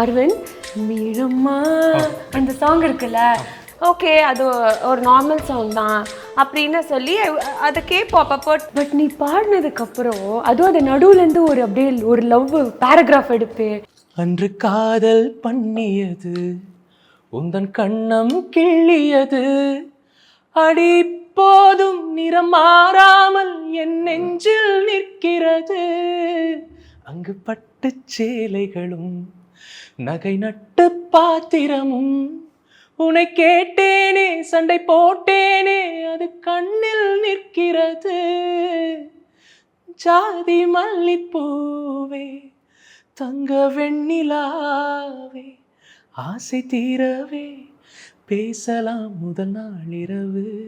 அரவிந்த் மீரம்மா அந்த சாங் இருக்குல்ல? ஓகே அது ஒரு நார்மல் சாங் தான். அப்படின்னு சொல்லி அதை கேட்போம். அப்பப்போ பட் நீ பாடினதுக்கு அப்புறம் அதுவும் அது நடுவுலேருந்து ஒரு அப்படியே ஒரு லவ் பேராகிராஃப் எடுப்பு அன்று காதல் பண்ணியது உந்தன் கண்ணம் கிள்ளியது. அடி போதும் நிறம் மாறாமல் என் நெஞ்சில் நிற்கிறது. அங்கு பட்டு சேலைகளும் நகை நட்டு பாத்திரமும் உன்னை கேட்டேனே சண்டை போட்டேனே அது கண்ணில் நிற்கிறது. ஜாதி மல்லிப்பூவே தங்க வெண்ணிலாவே ஆசை தீரவே பேசலாம் முதல் நாள் இரவு.